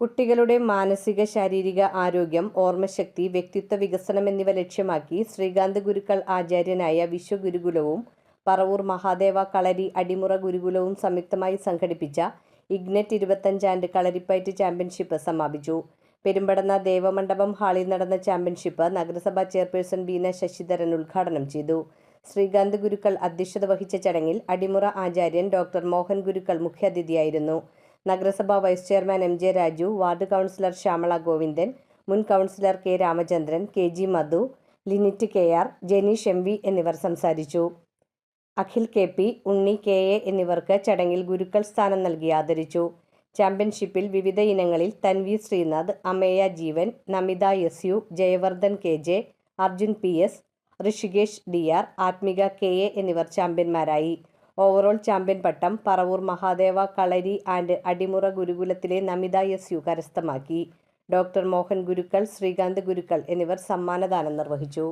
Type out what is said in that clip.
കുട്ടികളുടെ മാനസിക ശാരീരിക ആരോഗ്യം ഓർമ്മശക്തി വ്യക്തിത്വ വികസനം എന്നിവ ലക്ഷ്യമാക്കി ശ്രീകാന്ത് ഗുരുക്കൾ ആചാര്യനായ വിശ്വഗുരുകുലവും പറവൂർ മഹാദേവ കളരി അടിമുറ ഗുരുകുലവും സംയുക്തമായി സംഘടിപ്പിച്ച ഇഗ്നറ്റ് ഇരുപത്തഞ്ചാണ്ട് കളരിപ്പയറ്റ് ചാമ്പ്യൻഷിപ്പ് സമാപിച്ചു. പെരുമ്പടന്ന ദേവമണ്ഡപം ഹാളിൽ നടന്ന ചാമ്പ്യൻഷിപ്പ് നഗരസഭാ ചെയർപേഴ്സൺ ബീന ശശിധരൻ ഉദ്ഘാടനം ചെയ്തു. ശ്രീകാന്ത് ഗുരുക്കൾ അധ്യക്ഷത വഹിച്ച ചടങ്ങിൽ അടിമുറ ആചാര്യൻ ഡോക്ടർ മോഹൻ ഗുരുക്കൾ മുഖ്യാതിഥിയായിരുന്നു. നഗരസഭാ vice chairman M J Raju ward councillor Shyamala Govindan മുൻ councillor K Ramachandran K G Madhu Linit K R Janish M V എന്നിവർ സംസാരിച്ചു. Akhil K P Unni K A എന്നിവർക്ക് ചടങ്ങിൽ ഗുരുക്കൾ സ്ഥാനം നൽകി ആദരിച്ചു. ചാമ്പ്യൻഷിപ്പിൽ വിവിധ ഇനങ്ങളിൽ Tanvi Srinath Ameya Jeevan Namitha S U Jayavardhan K J Arjun P S Rishikesh D R Athmika K A എന്നിവർ ചാമ്പ്യന്മാരായി. ഓവറോൾ ചാമ്പ്യൻ പട്ടം പറവൂർ മഹാദേവ കളരി ആൻഡ് അടിമുറ ഗുരുകുലത്തിലെ നമിത എസ് യു കരസ്ഥമാക്കി. ഡോക്ടർ മോഹൻ ഗുരുക്കൾ ശ്രീകാന്ത് ഗുരുക്കൾ എന്നിവർ സമ്മാനദാനം നിർവഹിച്ചു.